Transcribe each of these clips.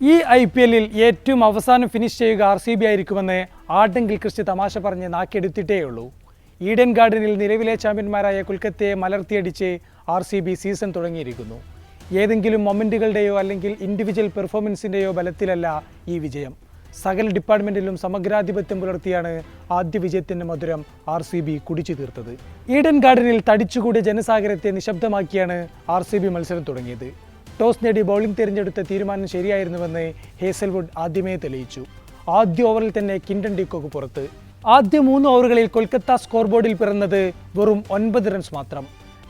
ഈ I P എല്ലിൽ ഏറ്റവും അവസാനം ഫിനിഷ് ചെയ്യുക ആർ സി ബി ആയിരിക്കുമെന്ന് ആർഡെങ്കിൽ ക്രിസ്റ്റി തമാശ പറഞ്ഞ് നാക്കിയെടുത്തിട്ടേ ഉള്ളൂ. ഈഡൻ ഗാർഡനിൽ നിലവിലെ ചാമ്പ്യന്മാരായ കൊൽക്കത്തയെ മലർത്തിയടിച്ച് ആർ സി ബി സീസൺ തുടങ്ങിയിരിക്കുന്നു. ഏതെങ്കിലും മൊമെന്റുകളുടെയോ അല്ലെങ്കിൽ ഇൻഡിവിജ്വൽ പെർഫോമൻസിന്റെയോ ബലത്തിലല്ല ഈ വിജയം. സകല ഡിപ്പാർട്ട്മെന്റിലും സമഗ്രാധിപത്യം പുലർത്തിയാണ് ആദ്യ വിജയത്തിന്റെ മധുരം ആർ സി ബി കുടിച്ചു തീർത്തത്. ഈഡൻ ഗാർഡനിൽ തടിച്ചുകൂടിയ ജനസാഗരത്തെ നിശബ്ദമാക്കിയാണ് ആർ സി ബി മത്സരം തുടങ്ങിയത്. ടോസ് നേടി ബൗളിംഗ് തിരഞ്ഞെടുത്ത തീരുമാനം ശരിയായിരുന്നുവെന്ന് ഹേസൽവുഡ് ആദ്യമേ തെളിയിച്ചു. ആദ്യ ഓവറിൽ തന്നെ കിൻഡൻ ഡിക്കോക്ക് പുറത്ത്. ആദ്യ മൂന്ന് ഓവറുകളിൽ കൊൽക്കത്ത സ്കോർ ബോർഡിൽ പിറന്നത് വെറും ഒൻപത് റൺസ് മാത്രം.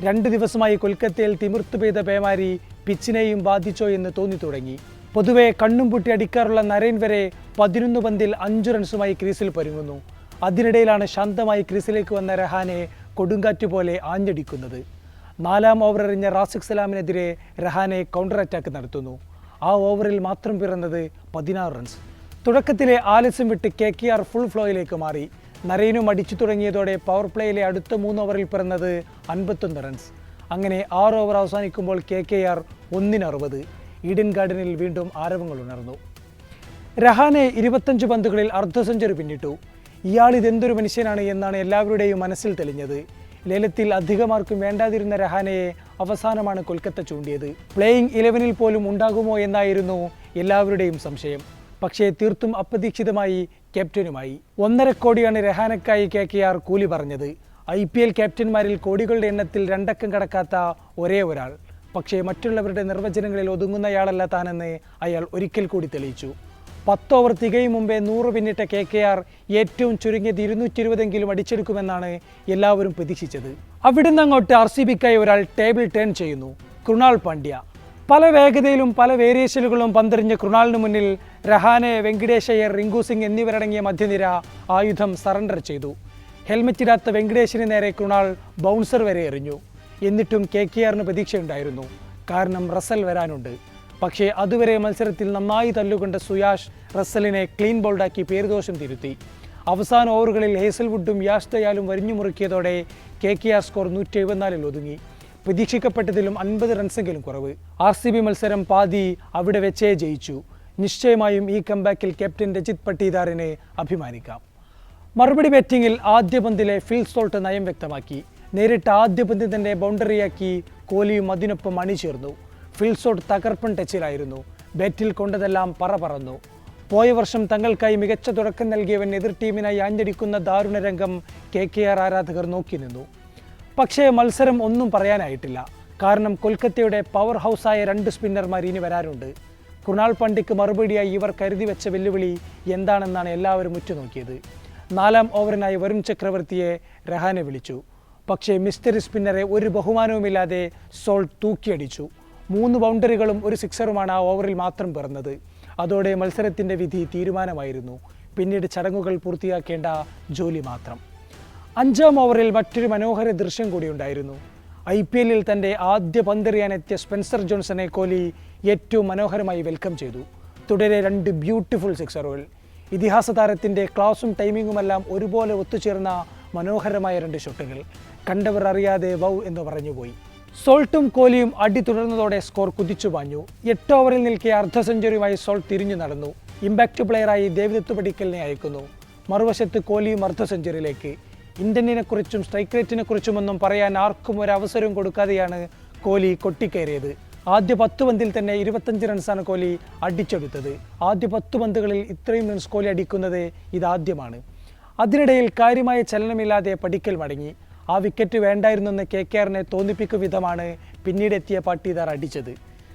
രണ്ട് ദിവസമായി കൊൽക്കത്തയിൽ തിമിർത്തു പെയ്ത പേമാരി പിച്ചിനെയും ബാധിച്ചോ എന്ന് തോന്നി തുടങ്ങി. പൊതുവെ കണ്ണും പൂട്ടി അടിക്കാറുള്ള നരേൻ വരെ പതിനൊന്ന് പന്തിൽ അഞ്ചു റൺസുമായി ക്രീസിൽ പരുങ്ങുന്നു. അതിനിടയിലാണ് ശാന്തമായി ക്രീസിലേക്ക് വന്ന രഹാനെ കൊടുങ്കാറ്റ് പോലെ ആഞ്ഞടിക്കുന്നത്. നാലാം ഓവറെറിഞ്ഞ റാസിഖ് സലാമിനെതിരെ രഹാനെ കൗണ്ടർ അറ്റാക്ക് നടത്തുന്നു. ആ ഓവറിൽ മാത്രം പിറന്നത് പതിനാറ് റൺസ് തുടക്കത്തിലെ ആലസ്യം വിട്ട് കെ കെ ആർ ഫുൾ ഫ്ലോയിലേക്ക് മാറി. നരേനും അടിച്ചു തുടങ്ങിയതോടെ പവർ പ്ലേയിലെ അടുത്ത മൂന്ന് ഓവറിൽ പിറന്നത് അൻപത്തൊന്ന് റൺസ് അങ്ങനെ ആറ് ഓവർ അവസാനിക്കുമ്പോൾ കെ കെ ആർ ഒന്നിന് അറുപത്. ഈഡൻ ഗാർഡനിൽ വീണ്ടും ആരവങ്ങൾ ഉണർന്നു. രഹാനെ ഇരുപത്തഞ്ച് പന്തുകളിൽ അർദ്ധ സെഞ്ചുറി പിന്നിട്ടു. ഇയാൾ ഇതെന്തൊരു മനുഷ്യനാണ് എന്നാണ് എല്ലാവരുടെയും മനസ്സിൽ തെളിഞ്ഞത്. ലേലത്തിൽ അധികമാർക്കും വേണ്ടാതിരുന്ന രഹാനയെ അവസാനമാണ് കൊൽക്കത്ത ചൂണ്ടിയത്. പ്ലേയിങ് ഇലവനിൽ പോലും ഉണ്ടാകുമോ എന്നായിരുന്നു എല്ലാവരുടെയും സംശയം. പക്ഷേ തീർത്തും അപ്രതീക്ഷിതമായി ക്യാപ്റ്റനുമായി. ഒന്നര കോടിയാണ് രഹാനക്കായി കെ കെ ആർ കൂലി പറഞ്ഞത്. ഐ പി എൽ ക്യാപ്റ്റന്മാരിൽ കോടികളുടെ എണ്ണത്തിൽ രണ്ടക്കം കടക്കാത്ത ഒരേ ഒരാൾ. പക്ഷേ മറ്റുള്ളവരുടെ നിർവചനങ്ങളിൽ ഒതുങ്ങുന്നയാളല്ല താനെന്ന് അയാൾ ഒരിക്കൽ കൂടി തെളിയിച്ചു. പത്ത് ഓവർ തികയും മുമ്പേ നൂറ് പിന്നിട്ട കെ കെ ആർ ഏറ്റവും ചുരുങ്ങിയത് ഇരുന്നൂറ്റി ഇരുപതെങ്കിലും അടിച്ചെടുക്കുമെന്നാണ് എല്ലാവരും പ്രതീക്ഷിച്ചത്. അവിടുന്ന് അങ്ങോട്ട് ആർ സി ബിക്കായി ഒരാൾ ടേബിൾ ടേൺ ചെയ്യുന്നു. കൃണാൾ പാണ്ഡ്യ. പല വേഗതയിലും പല വേരിയേഷനുകളും പന്തെറിഞ്ഞ കൃണാളിന് മുന്നിൽ രഹാനെ അയ്യർ റിങ്കു സിംഗ് എന്നിവരടങ്ങിയ മധ്യനിര ആയുധം സറണ്ടർ ചെയ്തു. ഹെൽമറ്റ് ഇടാത്ത വെങ്കടേഷിന് നേരെ കൃണാൾ ബൗൺസർ വരെ എറിഞ്ഞു. എന്നിട്ടും കെ കെ ആറിന് പ്രതീക്ഷയുണ്ടായിരുന്നു. കാരണം റസൽ വരാനുണ്ട്. പക്ഷേ അതുവരെ മത്സരത്തിൽ നന്നായി തല്ലുകൊണ്ട സുയാഷ് റസ്സലിനെ ക്ലീൻ ബോൾഡാക്കി പേരുദോഷം തിരുത്തി. അവസാന ഓവറുകളിൽ ഹേസൽവുഡും യാഷ് ദയാലും വരിഞ്ഞു മുറുക്കിയതോടെ കെ കെ ആർ സ്കോർ നൂറ്റി എഴുപത്തിനാലിൽ ഒതുങ്ങി. പ്രതീക്ഷിക്കപ്പെട്ടതിലും അൻപത് റൺസെങ്കിലും കുറവ്. ആർ സി ബി മത്സരം പാതി അവിടെ വെച്ചേ ജയിച്ചു. നിശ്ചയമായും ഈ കംബാക്കിൽ ക്യാപ്റ്റൻ രജിത് പട്ടീദാറിനെ അഭിമാനിക്കാം. മറുപടി ബാറ്റിംഗിൽ ആദ്യ പന്തിലെ ഫിൽ സോൾട്ട് നയം വ്യക്തമാക്കി. നേരിട്ട് ആദ്യ പന്തിൽ തന്നെ ബൗണ്ടറിയാക്കി കോഹ്ലിയും അതിനൊപ്പം അണിചേർന്നു. ഫിൽ സോട്ട് തകർപ്പൻ ടച്ചിലായിരുന്നു. ബാറ്റിൽ കൊണ്ടതെല്ലാം പറ പറന്നു. പോയ വർഷം തങ്ങൾക്കായി മികച്ച തുടക്കം നൽകിയവൻ എതിർ ടീമിനായി ആഞ്ഞടിക്കുന്ന ദാരുണ രംഗം കെ കെ ആർ ആരാധകർ നോക്കി നിന്നു. പക്ഷേ മത്സരം ഒന്നും പറയാനായിട്ടില്ല. കാരണം കൊൽക്കത്തയുടെ പവർ ഹൗസായ രണ്ട് സ്പിന്നർമാർ ഇനി വരാറുണ്ട്. കൃണാൾ പണ്ഡിക്ക് മറുപടിയായി ഇവർ കരുതി വെച്ച വെല്ലുവിളി എന്താണെന്നാണ് എല്ലാവരും ഉറ്റുനോക്കിയത്. നാലാം ഓവറിനായി വരുൺ ചക്രവർത്തിയെ രഹാനെ വിളിച്ചു. പക്ഷേ മിസ്റ്ററി സ്പിന്നറെ ഒരു ബഹുമാനവുമില്ലാതെ സോൾ തൂക്കിയടിച്ചു. മൂന്ന് ബൗണ്ടറികളും ഒരു സിക്സറുമാണ് ആ ഓവറിൽ മാത്രം പിറന്നത്. അതോടെ മത്സരത്തിന്റെ വിധി തീരുമാനമായിരുന്നു. പിന്നീട് ചടങ്ങുകൾ പൂർത്തിയാക്കേണ്ട ജോലി മാത്രം. അഞ്ചാം ഓവറിൽ മറ്റൊരു മനോഹര ദൃശ്യം കൂടി ഉണ്ടായിരുന്നു. ഐ പി എല്ലിൽ തന്റെ ആദ്യ പന്തെറിയാനെത്തിയ സ്പെൻസർ ജോൺസനെ കോഹ്ലി ഏറ്റവും മനോഹരമായി വെൽക്കം ചെയ്തു. തുടരെ രണ്ട് ബ്യൂട്ടിഫുൾ സിക്സറുകൾ. ഇതിഹാസ താരത്തിന്റെ ക്ലാസും ടൈമിങ്ങുമെല്ലാം ഒരുപോലെ ഒത്തുചേർന്ന മനോഹരമായ രണ്ട് ഷോട്ടുകൾ. കണ്ടവർ അറിയാതെ വൗ എന്ന് പറഞ്ഞുപോയി. സോൾട്ടും കോലിയും അടി തുടർന്നതോടെ സ്കോർ കുതിച്ചു പാഞ്ഞു. എട്ട് ഓവറിൽ നിൽക്കിയ അർദ്ധ സെഞ്ചുറിയുമായി സോൾട്ട് തിരിഞ്ഞു നടന്നു. ഇമ്പാക്റ്റ് പ്ലെയറായി ദേവിദത്ത് പടിക്കലിനെ അയക്കുന്നു. മറുവശത്ത് കോലിയും അർദ്ധ സെഞ്ചുറിയിലേക്ക്. ഇന്ത്യനെക്കുറിച്ചും സ്ട്രൈക്ക് റേറ്റിനെ കുറിച്ചുമൊന്നും പറയാൻ ആർക്കും ഒരു അവസരവും കൊടുക്കാതെയാണ് കോഹ്ലി കൊട്ടിക്കയറിയത് ആദ്യ പത്ത് പന്തിൽ തന്നെ ഇരുപത്തഞ്ച് റൺസാണ് കോലി അടിച്ചെടുത്തത്. ആദ്യ പത്ത് പന്തുകളിൽ ഇത്രയും റൺസ് കോലി അടിക്കുന്നത് ഇതാദ്യമാണ്. അതിനിടയിൽ കാര്യമായ ചലനമില്ലാതെ പടിക്കൽ മടങ്ങി. ആ വിക്കറ്റ് വേണ്ടായിരുന്നെന്ന് കെ കെ ആറിനെ തോന്നിപ്പിക്കും വിധമാണ് പിന്നീട് എത്തിയ പാട്ടീദാർ അടിച്ചത്.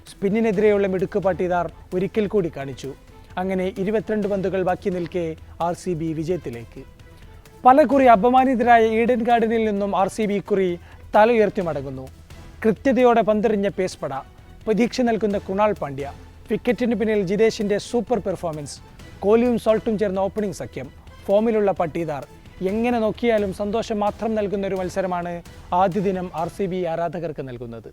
സ്പിന്നിനെതിരെയുള്ള മിടുക്ക് പട്ടിദാർ ഒരിക്കൽ കൂടി കാണിച്ചു. അങ്ങനെ ഇരുപത്തിരണ്ട് പന്തുകൾ ബാക്കി നിൽക്കെ ആർ സി ബി വിജയത്തിലേക്ക്. പല കുറി അപമാനിതരായ ഈഡൻ ഗാർഡനിൽ നിന്നും ആർ സി ബി കുറി തല ഉയർത്തി മടങ്ങുന്നു. കൃത്യതയോടെ പന്തെറിഞ്ഞ പേസ്പട പ്രതീക്ഷ നൽകുന്ന കുണാൾ പാണ്ഡ്യ. വിക്കറ്റിന് പിന്നിൽ ജിതേഷിന്റെ സൂപ്പർ പെർഫോമൻസ്. കോഹ്ലിയും സോൾട്ടും ചേർന്ന ഓപ്പണിംഗ് സഖ്യം. ഫോമിലുള്ള പട്ടീദാർ എങ്ങനെ നോക്കിയാലും സന്തോഷം മാത്രം നൽകുന്ന ഒരു മത്സരമാണ് ആദ്യ ദിനം ആർ ആരാധകർക്ക് നൽകുന്നത്.